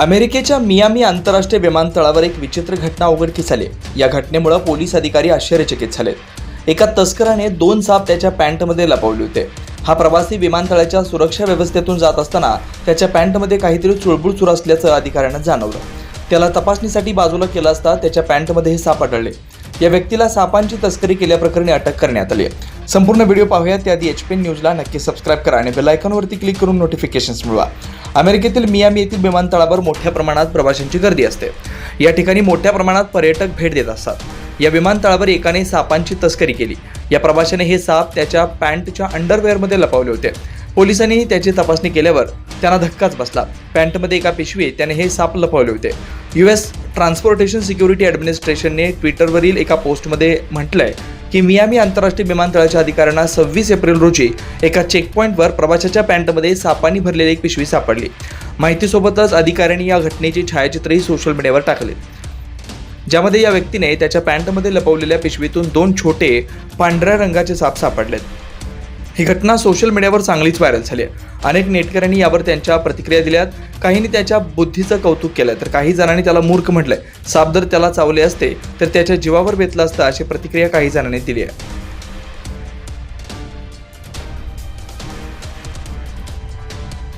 अमेरिकेच्या मियामी आंतरराष्ट्रीय विमानतळावर एक विचित्र घटना उघडकीस आली. या घटनेमुळे पोलीस अधिकारी आश्चर्यचकित झाले. एका तस्कराने दोन साप त्याच्या पॅन्टमध्ये लपवले होते. हा प्रवासी विमानतळाच्या सुरक्षा व्यवस्थेतून जात असताना त्याच्या पॅन्टमध्ये काहीतरी चुळबुळ चुर असल्याचं अधिकाऱ्यांना जाणवलं. त्याला तपासणीसाठी बाजूला केला असता त्याच्या पॅन्टमध्ये हे साप आढळले. या व्यक्तीला सापांची तस्करी केल्याप्रकरणी अटक करण्यात आली आहे. संपूर्ण व्हिडिओ पाहूया त्याआधी एच पी न्यूजला नक्की सबस्क्राईब करा आणि बेलायकॉनवरती क्लिक करून नोटिफिकेशन्स मिळवा. अमेरिकेतील मियामी येथील विमानतळावर मोठ्या प्रमाणात प्रवाशांची गर्दी असते. या ठिकाणी मोठ्या प्रमाणात पर्यटक भेट देत असतात. या विमानतळावर एकाने सापांची तस्करी केली. या प्रवाशाने हे साप त्याच्या पॅन्टच्या अंडरवेअरमध्ये लपवले होते. पोलिसांनी त्याची तपासणी केल्यावर त्यांना धक्काच बसला. पॅन्टमध्ये एका पिशवीत त्याने हे साप लपवले होते. यू एस ट्रान्सपोर्टेशन सिक्युरिटी ॲडमिनिस्ट्रेशनने ट्विटरवरील एका पोस्टमध्ये म्हटलंय की मियामी आंतरराष्ट्रीय विमानतळाच्या अधिकाऱ्यांना सव्वीस एप्रिल रोजी एका चेकपॉईंटवर प्रवाशाच्या पॅन्टमध्ये सापांनी भरलेली एक पिशवी सापडली. माहितीसोबतच अधिकाऱ्यांनी या घटनेची छायाचित्रही सोशल मीडियावर टाकले. ज्यामध्ये या व्यक्तीने त्याच्या पॅन्टमध्ये लपवलेल्या पिशवीतून दोन छोटे पांढऱ्या रंगाचे साप सापडलेत. ही घटना सोशल मीडियावर चांगलीच व्हायरल झाली आहे. अनेक नेटकऱ्यांनी यावर त्यांच्या प्रतिक्रिया दिल्यात. काहींनी त्याच्या बुद्धीचं कौतुक केलं तर काही जणांनी त्याला मूर्ख म्हटलंय. साप जर त्याला चावले असते तर त्याच्या जीवावर बेतला असता अशी प्रतिक्रिया काही जणांनी दिली आहे.